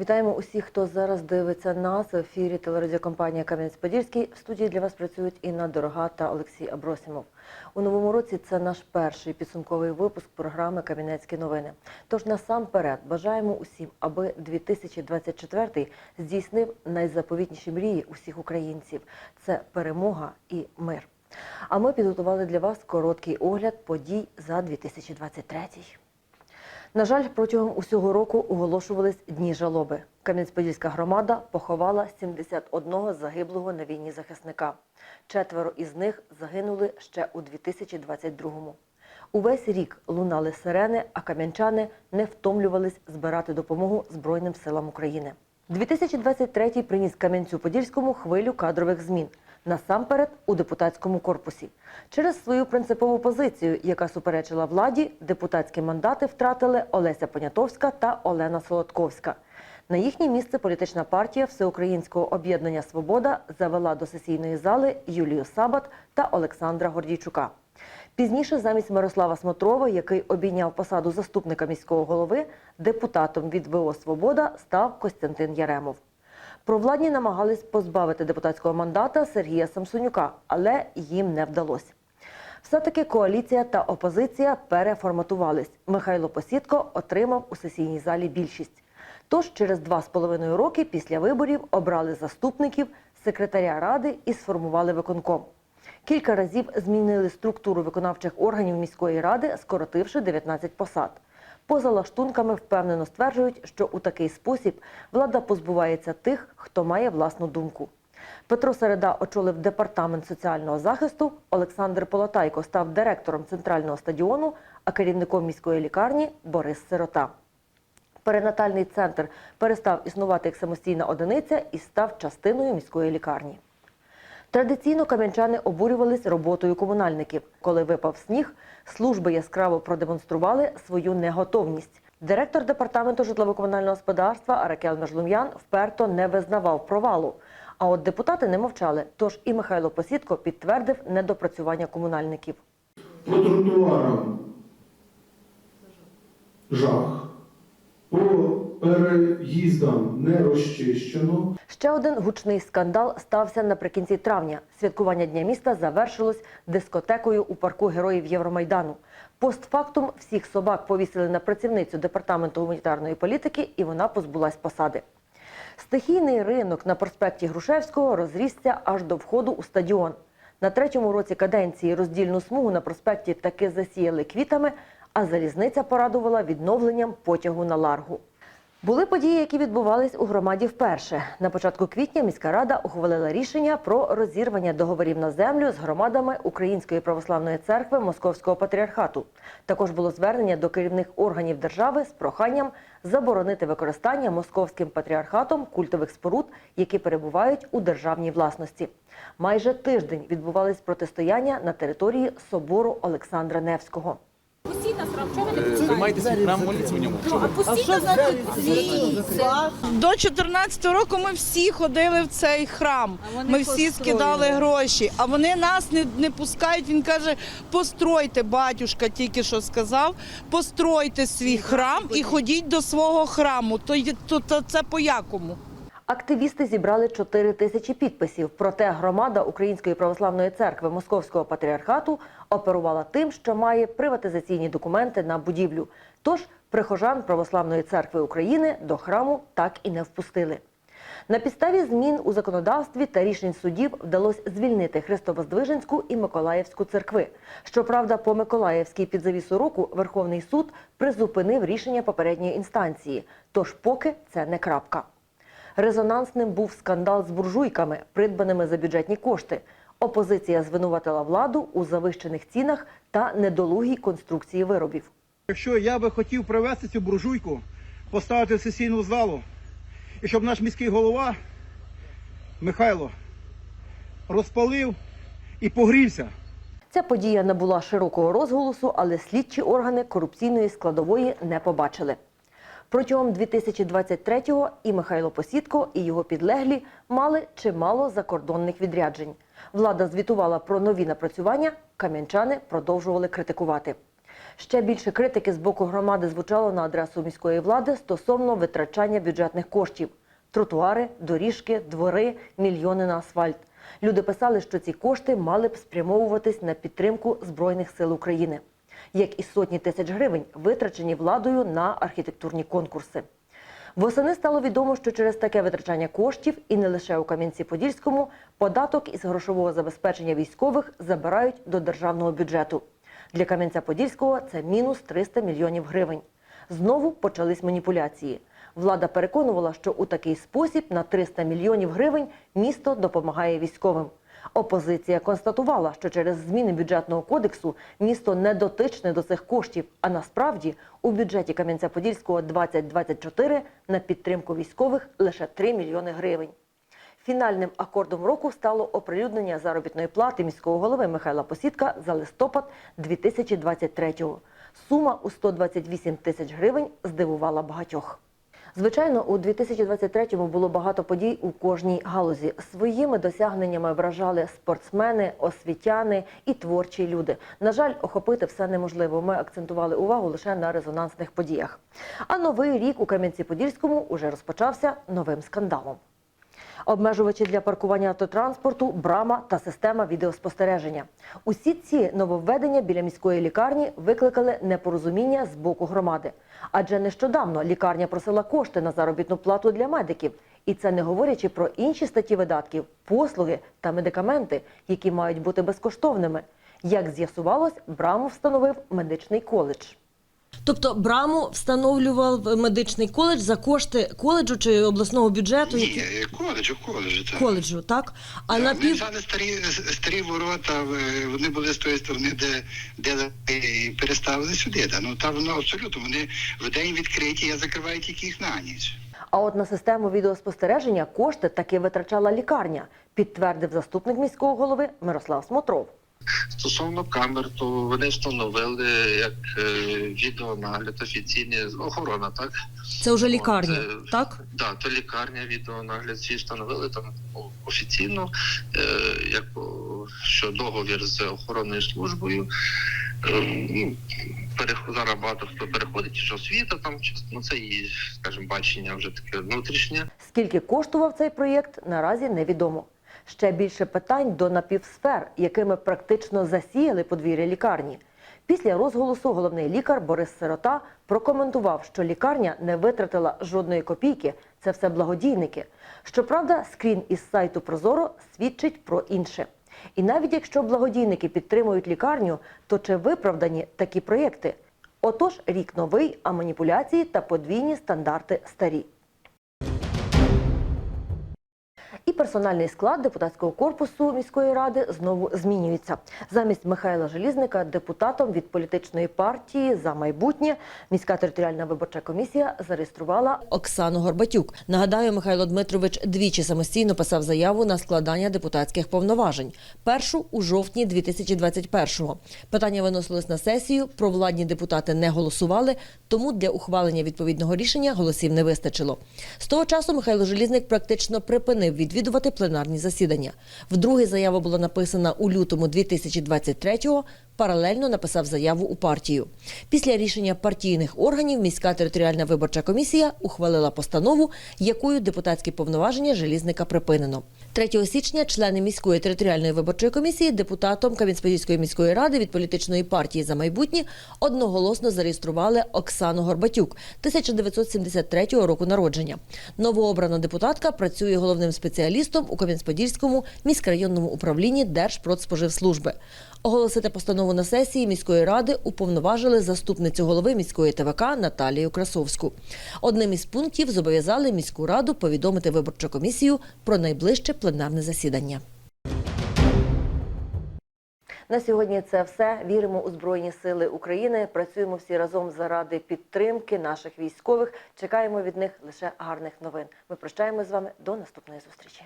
Вітаємо усіх, хто зараз дивиться нас в ефірі телерадіокомпанія Кам'янець-Подільський. В студії для вас працюють Інна Дорога та Олексій Абросімов. У новому році це наш перший підсумковий випуск програми Кам'янецькі новини. Тож насамперед бажаємо усім, аби 2024 здійснив найзаповітніші мрії усіх українців. Це перемога і мир. А ми підготували для вас короткий огляд подій за 2023. На жаль, протягом усього року оголошувались дні жалоби. Кам'янець-Подільська громада поховала 71 загиблого на війні захисника. Четверо із них загинули ще у 2022-му. Увесь рік лунали сирени, а кам'янчани не втомлювались збирати допомогу Збройним силам України. 2023 приніс Кам'янцю-Подільському хвилю кадрових змін. Насамперед у депутатському корпусі. Через свою принципову позицію, яка суперечила владі, депутатські мандати втратили Олеся Понятовська та Олена Солодковська. На їхнє місце політична партія Всеукраїнського об'єднання Свобода завела до сесійної зали Юлію Сабат та Олександра Гордійчука. Пізніше, замість Мирослава Смотрова, який обійняв посаду заступника міського голови, депутатом від ВО Свобода став Костянтин Яремов. Провладні намагались позбавити депутатського мандата Сергія Самсонюка, але їм не вдалося. Все-таки коаліція та опозиція переформатувались. Михайло Посідко отримав у сесійній залі більшість. Тож через два з половиною роки після виборів обрали заступників, секретаря ради і сформували виконком. Кілька разів змінили структуру виконавчих органів міської ради, скоротивши 19 посад. Поза лаштунками впевнено стверджують, що у такий спосіб влада позбувається тих, хто має власну думку. Петро Середа очолив департамент соціального захисту. Олександр Полотайко став директором центрального стадіону, а керівником міської лікарні Борис Сирота. Перинатальний центр перестав існувати як самостійна одиниця і став частиною міської лікарні. Традиційно кам'янчани обурювались роботою комунальників. Коли випав сніг, служби яскраво продемонстрували свою неготовність. Директор департаменту житлово-комунального господарства Аракел Межлум'ян вперто не визнавав провалу. А от депутати не мовчали. Тож і Михайло Посідко підтвердив недопрацювання комунальників. По тротуарам жах. Переїздам не розчищено. Ще один гучний скандал стався наприкінці травня. Святкування Дня міста завершилось дискотекою у парку героїв Євромайдану. Постфактум всіх собак повісили на працівницю департаменту гуманітарної політики, і вона позбулась посади. Стихійний ринок на проспекті Грушевського розрісся аж до входу у стадіон. На третьому році каденції роздільну смугу на проспекті таки засіяли квітами, а залізниця порадувала відновленням потягу на Ларгу. Були події, які відбувались у громаді вперше. На початку квітня міська рада ухвалила рішення про розірвання договорів на землю з громадами Української православної церкви Московського патріархату. Також було звернення до керівних органів держави з проханням заборонити використання московським патріархатом культових споруд, які перебувають у державній власності. Майже тиждень відбувались протистояння на території собору Олександра Невського. Пустіть нас храм, чого ви не Ви маєте свій молитися в ньому. Ну, а нас звідси. До 14 року ми всі ходили в цей храм. Ми всі скидали гроші, а вони нас не, не пускають. Він каже: постройте, батюшка тільки що сказав, постройте свій храм і ходіть до свого храму. То, то, то це по якому? Активісти зібрали 4 тисячі підписів. Проте громада Української православної церкви Московського патріархату оперувала тим, що має приватизаційні документи на будівлю. Тож прихожан Православної церкви України до храму так і не впустили. На підставі змін у законодавстві та рішень судів вдалося звільнити Христовоздвиженську і Миколаївську церкви. Щоправда, по Миколаївській під завісу року Верховний суд призупинив рішення попередньої інстанції. Тож поки це не крапка. Резонансним був скандал з буржуйками, придбаними за бюджетні кошти. Опозиція звинуватила владу у завищених цінах та недолугій конструкції виробів. Якщо я би хотів привезти цю буржуйку, поставити в сесійну залу, і щоб наш міський голова Михайло розпалив і погрівся. Ця подія набула широкого розголосу, але слідчі органи корупційної складової не побачили. Протягом 2023-го і Михайло Посідко, і його підлеглі мали чимало закордонних відряджень. Влада звітувала про нові напрацювання, кам'янчани продовжували критикувати. Ще більше критики з боку громади звучало на адресу міської влади стосовно витрачання бюджетних коштів. Тротуари, доріжки, двори, мільйони на асфальт. Люди писали, що ці кошти мали б спрямовуватись на підтримку Збройних сил України, як і сотні тисяч гривень, витрачені владою на архітектурні конкурси. Восени стало відомо, що через таке витрачання коштів і не лише у Кам'янці-Подільському податок із грошового забезпечення військових забирають до державного бюджету. Для Кам'янця-Подільського це мінус 300 мільйонів гривень. Знову почались маніпуляції. Влада переконувала, що у такий спосіб на 300 мільйонів гривень місто допомагає військовим. Опозиція констатувала, що через зміни бюджетного кодексу місто не дотичне до цих коштів, а насправді у бюджеті Кам'янця-Подільського 2024 на підтримку військових лише 3 мільйони гривень. Фінальним акордом року стало оприлюднення заробітної плати міського голови Михайла Посідка за листопад 2023-го. Сума у 128 тисяч гривень здивувала багатьох. Звичайно, у 2023-му було багато подій у кожній галузі. Своїми досягненнями вражали спортсмени, освітяни і творчі люди. На жаль, охопити все неможливо. Ми акцентували увагу лише на резонансних подіях. А новий рік у Кам'янці-Подільському уже розпочався новим скандалом. Обмежувачі для паркування автотранспорту, брама та система відеоспостереження. Усі ці нововведення біля міської лікарні викликали непорозуміння з боку громади. Адже нещодавно лікарня просила кошти на заробітну плату для медиків. І це не говорячи про інші статті видатків, послуги та медикаменти, які мають бути безкоштовними. Як з'ясувалось, браму встановив медичний коледж. Тобто браму встановлював медичний коледж за кошти коледжу чи обласного бюджету? Ні, коледжу, коледжу, так. Коледжу, так? А Да, на пів взяли старі, старі ворота, е, вони були з тої сторони, де, де і переставили сюди. Да. Ну там воно абсолютно, вони в день відкриті, я закриваю тільки їх на ніч. А от на систему відеоспостереження кошти таки витрачала лікарня, підтвердив заступник міського голови Мирослав Смотров. Стосовно камер, то вони встановили як е, відеонагляд офіційний охорона, так? Це вже лікарня, так? Да, то лікарня, відеонагляд всі встановили там ну, офіційно, е, як що договір з охоронною службою. Е, ну, зараз багато хто переходить, що освіта там, чи- ну це і, скажімо, бачення вже таке внутрішнє. Скільки коштував цей проєкт, наразі невідомо. Ще більше питань до напівсфер, якими практично засіяли подвір'я лікарні. Після розголосу головний лікар Борис Сирота прокоментував, що лікарня не витратила жодної копійки. Це все благодійники. Щоправда, скрін із сайту Прозоро свідчить про інше. І навіть якщо благодійники підтримують лікарню, то чи виправдані такі проєкти? Отож, рік новий, а маніпуляції та подвійні стандарти старі. Персональний склад депутатського корпусу міської ради знову змінюється. Замість Михайла Желізника депутатом від політичної партії за майбутнє міська територіальна виборча комісія зареєструвала Оксану Горбатюк. Нагадаю, Михайло Дмитрович двічі самостійно писав заяву на складання депутатських повноважень. Першу у жовтні 2021-го. Питання виносилось на сесію. Провладні депутати не голосували, тому для ухвалення відповідного рішення голосів не вистачило. З того часу Михайло Желізник практично припинив відвідувати пленарні засідання. Вдруге заява була написана у лютому 2023-го, паралельно написав заяву у партію. Після рішення партійних органів міська територіальна виборча комісія ухвалила постанову, якою депутатські повноваження Желізника припинено. 3 січня члени міської територіальної виборчої комісії депутатом Кам'янської міської ради від політичної партії за майбутнє одноголосно зареєстрували Оксану Горбатюк 1973 року народження. Новообрана депутатка працює головним спеціалістом у Кам'янськ-Подільському міськрайонному управлінні Держпродспоживслужби. Оголосити постанову на сесії міської ради уповноважили заступницю голови міської ТВК Наталію Красовську. Одним із пунктів зобов'язали міську раду повідомити виборчу комісію про найближче пленарне засідання. На сьогодні це все. Віримо у Збройні Сили України. Працюємо всі разом заради підтримки наших військових. Чекаємо від них лише гарних новин. Ми прощаємось з вами до наступної зустрічі.